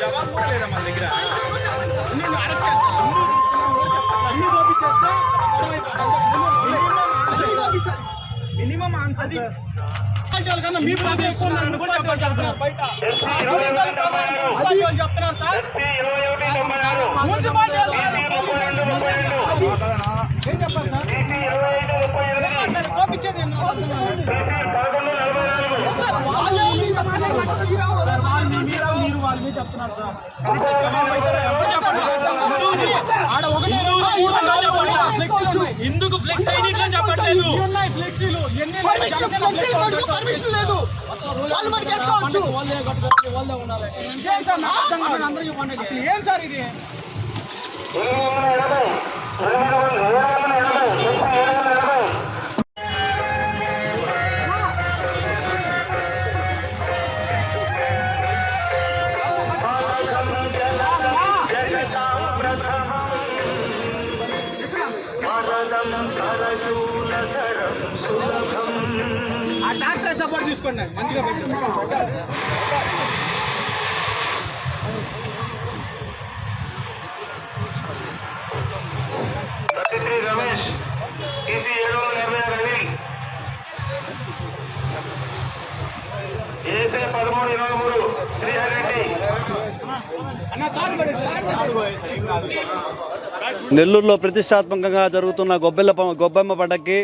జవాబు కూడా లేదా మన దగ్గర మినిమం ఆన్సర్ సార్ మీ ప్రదేశం కూడా బయట చెప్తున్నారు సార్ ఏం చెప్పాలి సార్ ఎందుకు మీరు చెప్తున్నారు సార్ ఆడ ఉన్నాయి. ఫ్లెక్స్ అయినట్లు చెప్పట్లేదు ఎన్ని పర్మిషన్ లేదు వాళ్ళు మరి చేసుకోవచ్చు ఏం సార్ నాకు అర్థం కాదు. ఏం సార్ ఇది తీసుకోండి. మంచిగా పెట్టండి శ్రీ రమేష్ టీసీ ఏడు వందల ఇరవై ఆరు రవి ఏసే పదమూడు ఇరవై మూడు శ్రీహరెడ్డి అన్న తాడు పడేసి నెల్లూరులో ప్రతిష్టాత్మకంగా జరుగుతున్న గొబ్బెల్ల గొబ్బెమ్మ పండగకి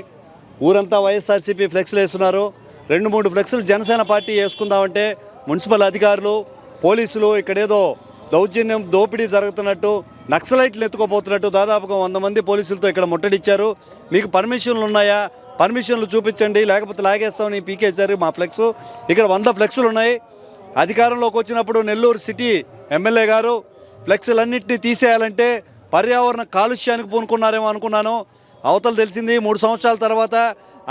ఊరంతా వైఎస్ఆర్సీపీ ఫ్లెక్స్లు వేస్తున్నారు. రెండు మూడు ఫ్లెక్స్లు జనసేన పార్టీ వేసుకుందామంటే మున్సిపల్ అధికారులు పోలీసులు ఇక్కడేదో దౌర్జన్యం దోపిడీ జరుగుతున్నట్టు నక్సలైట్లు ఎత్తుకోపోతున్నట్టు దాదాపుగా వంద మంది పోలీసులతో ఇక్కడ ముట్టడిచ్చారు. మీకు పర్మిషన్లు ఉన్నాయా? పర్మిషన్లు చూపించండి లేకపోతే లాగేస్తామని పీకేశారు మా ఫ్లెక్స్. ఇక్కడ వంద ఫ్లెక్సులు ఉన్నాయి. అధికారంలోకి వచ్చినప్పుడు నెల్లూరు సిటీ ఎమ్మెల్యే గారు ఫ్లెక్సులన్నింటినీ తీసేయాలంటే పర్యావరణ కాలుష్యానికి పూనుకున్నారేమో అనుకున్నాను. అవతల తెలిసింది మూడు సంవత్సరాల తర్వాత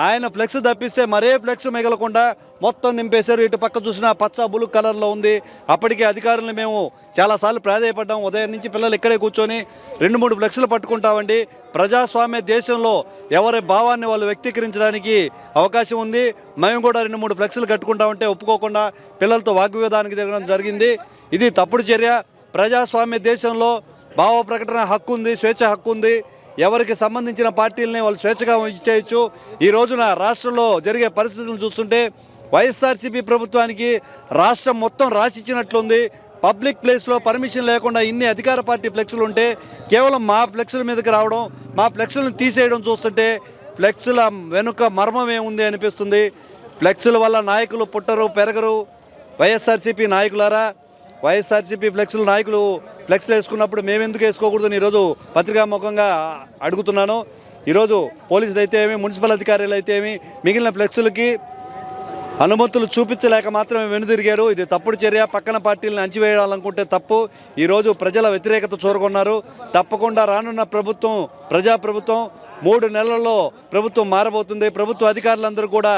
ఆయన ఫ్లెక్స్ తప్పిస్తే మరే ఫ్లెక్స్ మిగలకుండా మొత్తం నింపేశారు. ఇటు పక్క చూసిన పచ్చ బులు కలర్లో ఉంది. అప్పటికే అధికారులను మేము చాలాసార్లు ప్రాధాయపడ్డాం. ఉదయం నుంచి పిల్లలు ఇక్కడే కూర్చొని రెండు మూడు ఫ్లెక్స్లు పట్టుకుంటామండి. ప్రజాస్వామ్య దేశంలో ఎవరి భావాన్ని వాళ్ళు వ్యక్తీకరించడానికి అవకాశం ఉంది. మేము కూడా రెండు మూడు ఫ్లెక్స్లు కట్టుకుంటామంటే ఒప్పుకోకుండా పిల్లలతో వాగ్వివాదానికి దిగడం జరిగింది. ఇది తప్పుడు చర్య. ప్రజాస్వామ్య దేశంలో భావ ప్రకటన హక్కు ఉంది స్వేచ్ఛ హక్కు ఉంది. ఎవరికి సంబంధించిన పార్టీలని వాళ్ళు స్వేచ్ఛగా ఇచ్చేయచ్చు. ఈ రోజున రాష్ట్రంలో జరిగే పరిస్థితులను చూస్తుంటే వైఎస్ఆర్సీపీ ప్రభుత్వానికి రాష్ట్రం మొత్తం రాసిచ్చినట్లుంది. పబ్లిక్ ప్లేస్లో పర్మిషన్ లేకుండా ఇన్ని అధికార పార్టీ ఫ్లెక్సులు ఉంటే కేవలం మా ఫ్లెక్సుల మీదకి రావడం మా ఫ్లెక్సులను తీసేయడం చూస్తుంటే ఫ్లెక్సుల వెనుక మర్మం ఏముంది అనిపిస్తుంది. ఫ్లెక్సుల వల్ల నాయకులు పుట్టరు పెరగరు. వైఎస్ఆర్సీపీ నాయకులారా వైఎస్ఆర్సీపీ ఫ్లెక్స్లు నాయకులు ఫ్లెక్స్లు వేసుకున్నప్పుడు మేమెందుకు వేసుకోకూడదని ఈరోజు పత్రికా ముఖంగా అడుగుతున్నాను. ఈరోజు పోలీసులు అయితే ఏమి మున్సిపల్ అధికారులు అయితే ఏమి మిగిలిన ఫ్లెక్సులకి అనుమతులు చూపించలేక మాత్రమే వెనుదిరిగారు. ఇది తప్పుడు చర్య. పక్కన పార్టీలను అంచివేయాలనుకుంటే తప్పు. ఈరోజు ప్రజల వ్యతిరేకత చూరుకున్నారు. తప్పకుండా రానున్న ప్రభుత్వం ప్రజా ప్రభుత్వం మూడు నెలల్లో ప్రభుత్వం మారబోతుంది. ప్రభుత్వ అధికారులందరూ కూడా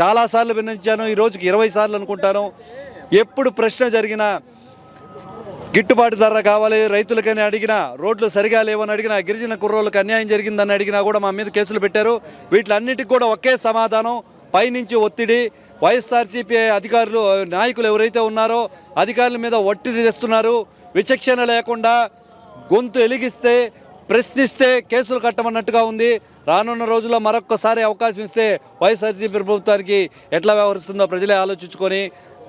చాలాసార్లు వినించాను ఈ రోజుకి ఇరవై సార్లు అనుకుంటాను. ఎప్పుడు ప్రశ్న జరిగినా గిట్టుబాటు ధర కావాలి రైతులకని అడిగినా రోడ్లు సరిగా లేవని అడిగినా గిరిజన కుర్రోళ్ళకి అన్యాయం జరిగిందని అడిగినా కూడా మా మీద కేసులు పెట్టారు. వీటిలన్నిటికి కూడా ఒకే సమాధానం పైనుంచి ఒత్తిడి. వైఎస్ఆర్సీపీ అధికారులు నాయకులు ఎవరైతే ఉన్నారో అధికారుల మీద ఒత్తిడి తెస్తున్నారు. విచక్షణ లేకుండా గొంతు ఎలిగిస్తే ప్రశ్నిస్తే కేసులు కట్టమన్నట్టుగా ఉంది. రానున్న రోజుల్లో మరొక్కసారి అవకాశం ఇస్తే వైఎస్ఆర్సీపీ ప్రభుత్వానికి ఎట్లా వ్యవహరిస్తుందో ప్రజలే ఆలోచించుకొని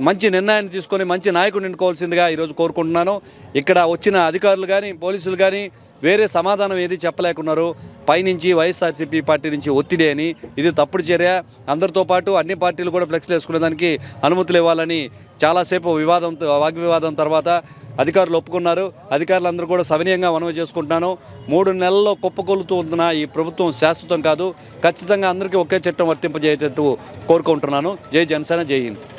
మంచి నిర్ణయాన్ని తీసుకొని మంచి నాయకుడు ఎన్నుకోవాల్సిందిగా ఈరోజు కోరుకుంటున్నాను. ఇక్కడ వచ్చిన అధికారులు కానీ పోలీసులు కానీ వేరే సమాధానం ఏది చెప్పలేకున్నారు. పైనుంచి వైఎస్ఆర్సీపీ పార్టీ నుంచి ఒత్తిడి అని ఇది తప్పుడు చర్య. అందరితో పాటు అన్ని పార్టీలు కూడా ఫ్లెక్స్లు వేసుకునే దానికి అనుమతులు ఇవ్వాలని చాలాసేపు వివాదం వాగ్వివాదం తర్వాత అధికారులు ఒప్పుకున్నారు. అధికారులందరూ కూడా సవినీయంగా మనవి చేసుకుంటున్నాను. మూడు నెలల్లో కుప్పకొలుతూ ఉన్న ఈ ప్రభుత్వం శాశ్వతం కాదు. ఖచ్చితంగా అందరికీ ఒకే చట్టం వర్తింపజేసేటట్టు కోరుకుంటున్నాను. జై జనసేన జై హింద్.